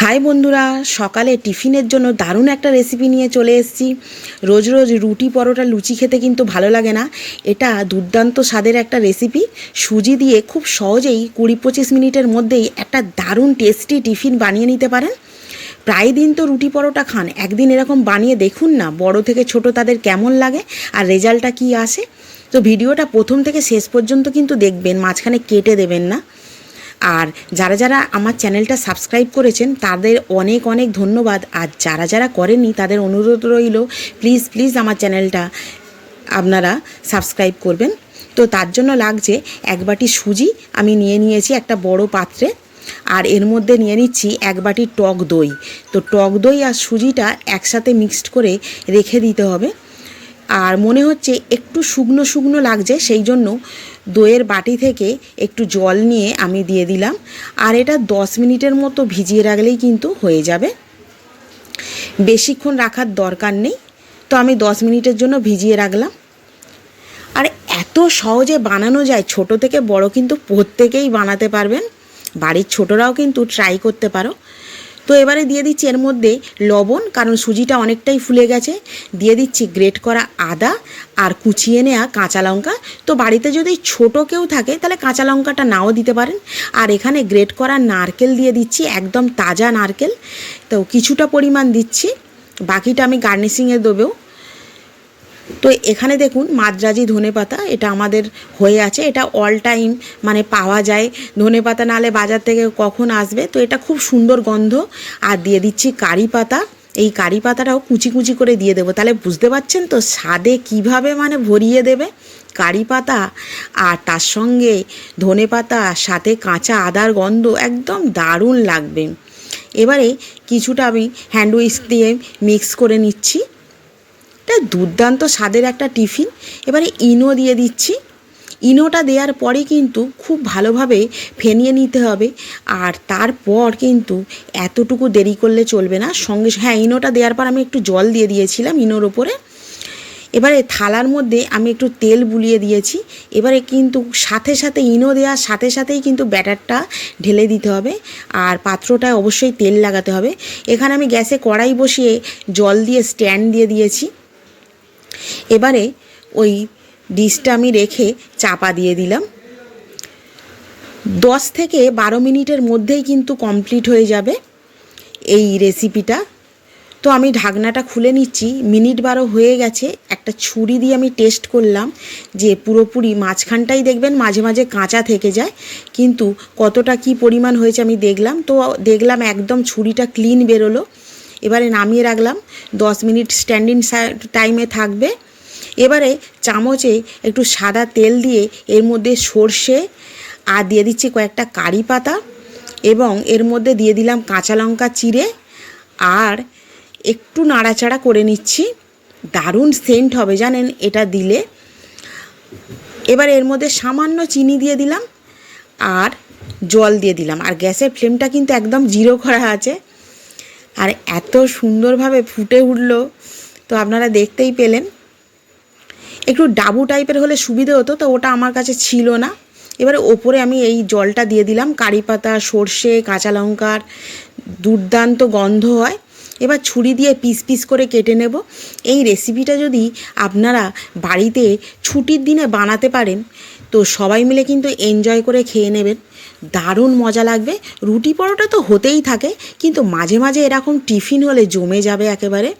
High বন্ধুরা, সকালে টিফিনের জন্য দারুণ একটা রেসিপি নিয়ে চলে এসেছি। রোজ রোজ রুটি পরোটা লুচি খেতে কিন্তু ভালো লাগে না। এটা দুর্দান্ত স্বাদের একটা রেসিপি সুজি দিয়ে খুব সহজেই কুড়ি পঁচিশ মিনিটের মধ্যেই একটা দারুণ টেস্টি টিফিন বানিয়ে নিতে পারেন। প্রায় দিন তো রুটি পরোটা খান। একদিন এরকম বানিয়ে দেখুন না, বড় থেকে ছোট তাদের কেমন লাগে আর রেজাল্টটা কি আসে। তো ভিডিওটা প্রথম থেকে শেষ পর্যন্ত কিন্তু দেখবেন, মাঝখানে কেটে দেবেন না। আর যারা যারা আমার চ্যানেলটা সাবস্ক্রাইব করেছেন, তাদের অনেক অনেক ধন্যবাদ। আর যারা যারা করেননি, তাদের অনুরোধ রইল প্লিজ প্লিজ আমার চ্যানেলটা আপনারা সাবস্ক্রাইব করবেন। তো তার জন্য লাগছে এক বাটি সুজি, আমি নিয়ে নিয়েছি একটা বড় পাত্রে, আর এর মধ্যে নিয়ে নিচ্ছি এক বাটি টক দই। তো টক দই আর সুজিটা একসাথে মিক্সড করে রেখে দিতে হবে। আর মনে হচ্ছে একটু শুকনো শুকনো লাগছে সেই জন্য দইয়ের বাটি থেকে একটু জল নিয়ে আমি দিয়ে দিলাম। আর এটা দশ মিনিটের মতো ভিজিয়ে রাখলেই কিন্তু হয়ে যাবে। বেশিক্ষণ রাখার দরকার নেই। তো আমি দশ মিনিটের জন্য ভিজিয়ে রাখলাম। আর এত সহজে বানানো যায়, ছোট থেকে বড় কিন্তু প্রত্যেকেই বানাতে পারবেন। বাড়ির ছোটরাও কিন্তু ট্রাই করতে পারো। তো এবারে দিয়ে দিচ্ছি এর মধ্যে লবণ, কারণ সুজিটা অনেকটাই ফুলে গেছে। দিয়ে দিচ্ছি গ্রেট করা আদা আর কুচিয়ে নেওয়া কাঁচা লঙ্কা। তো বাড়িতে যদি ছোট কেউ থাকে, তাহলে কাঁচা লঙ্কাটা নাও দিতে পারেন। আর এখানে গ্রেট করা নারকেল দিয়ে দিচ্ছি, একদম তাজা নারকেল। তো কিছুটা পরিমাণ দিচ্ছি। বাকিটা আমি গার্নিশিংয়ে দেবেও তো এখানে দেখুন মাদ্রাজি ধনে পাতা এটা আমাদের হয়ে আছে, এটা অল টাইম মানে পাওয়া যায়। ধনে পাতা নালে বাজার থেকে কখন আসবে? তো এটা খুব সুন্দর গন্ধ। আর দিয়ে দিচ্ছি কারি পাতা, এই কারি পাতাটাও কুচি কুচি করে দিয়ে দেবো। তাহলে বুঝতে পারছেন তো স্বাদে কীভাবে মানে ভরিয়ে দেবে কারি পাতা? আর তার সঙ্গে ধনে পাতা সাথে কাঁচা আদার গন্ধ, একদম দারুণ লাগবে। এবারে কিছুটা আমি হ্যান্ড উইস্ক দিয়ে মিক্স করে নিচ্ছি। দুর্দান্ত স্বাদের একটা টিফিন। এবারে ইনো দিয়ে দিচ্ছি। ইনোটা দেওয়ার পরে কিন্তু খুব ভালোভাবে ফেনিয়ে নিতে হবে। আর তারপর কিন্তু এতটুকু দেরি করলে চলবে না। সঙ্গে হ্যাঁ ইনোটা দেওয়ার পর আমি একটু জল দিয়ে দিয়েছিলাম ইনোর ওপরে এবারে থালার মধ্যে আমি একটু তেল বুলিয়ে দিয়েছি। এবারে কিন্তু সাথে সাথে ইনো দেওয়ার সাথে সাথেই কিন্তু ব্যাটারটা ঢেলে দিতে হবে। আর পাত্রটায় অবশ্যই তেল লাগাতে হবে। এখানে আমি গ্যাসে কড়াই বসিয়ে জল দিয়ে স্ট্যান্ড দিয়ে দিয়েছি। এবারে ওই ডিশটা আমি রেখে চাপা দিয়ে দিলাম। দশ থেকে বারো মিনিটের মধ্যেই কিন্তু কমপ্লিট হয়ে যাবে এই রেসিপিটা তো আমি ঢাকনাটা খুলে নিচ্ছি, মিনিট বারো হয়ে গেছে, একটা ছুরি দিয়ে আমি টেস্ট করলাম যে পুরোপুরি মাঝখানটাই দেখবেন মাঝে মাঝে কাঁচা থেকে যায়, কিন্তু কতটা কি পরিমাণ হয়েছে আমি দেখলাম। তো দেখলাম একদম ছুরিটা ক্লিন বেরোলো। এবারে নামিয়ে রাখলাম। দশ মিনিট স্ট্যান্ডিং টাইমে থাকবে। এবারে চামচে একটু সাদা তেল দিয়ে এর মধ্যে সর্ষে আর দিয়ে দিচ্ছি কয়েকটা কারি পাতা এবং এর মধ্যে দিয়ে দিলাম কাঁচা লঙ্কা চিড়ে আর একটু নাড়াচাড়া করে নিচ্ছি। দারুণ সেন্ট হবে জানেন এটা দিলে। এবার এর মধ্যে সামান্য চিনি দিয়ে দিলাম আর জল দিয়ে দিলাম। আর গ্যাসের ফ্লেমটা কিন্তু একদম জিরো করা আছে। আর এত সুন্দরভাবে ফুটে উঠল, তো আপনারা দেখতেই পেলেন। একটু ডাবু টাইপের হলে সুবিধে হতো, তো ওটা আমার কাছে ছিল না। এবারে ওপরে আমি এই জলটা দিয়ে দিলাম, কারি পাতা, সর্ষে, কাঁচা লঙ্কার দুর্দান্ত গন্ধ হয়। এবার ছুরি দিয়ে পিস পিস করে কেটে নেব। এই রেসিপিটা যদি আপনারা বাড়িতে ছুটির দিনে বানাতে পারেন, তো সবাই মিলে কিন্তু এনজয় করে খেয়ে নেবেন। দারুণ মজা লাগবে। রুটি পরোটা তো হতেই থাকে, কিন্তু মাঝে মাঝে এরকম টিফিন হলে জমে যাবে একেবারে।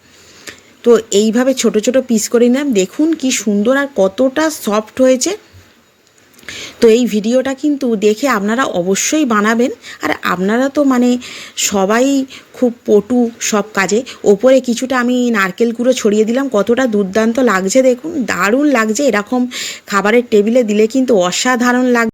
তো এইভাবে ছোট ছোট পিস করে নিলাম। দেখুন কি সুন্দর আর কতটা সফট হয়েছে। তো এই ভিডিওটা কিন্তু দেখে আপনারা অবশ্যই বানাবেন। আর আপনারা তো মানে সবাই খুব পটু সব কাজে। ওপরে কিছুটা আমি নারকেল গুঁড়ো ছড়িয়ে দিলাম। কতটা দুর্দান্ত লাগছে দেখুন। দারুণ লাগছে। এরকম খাবারের টেবিলে দিলে কিন্তু অসাধারণ লাগ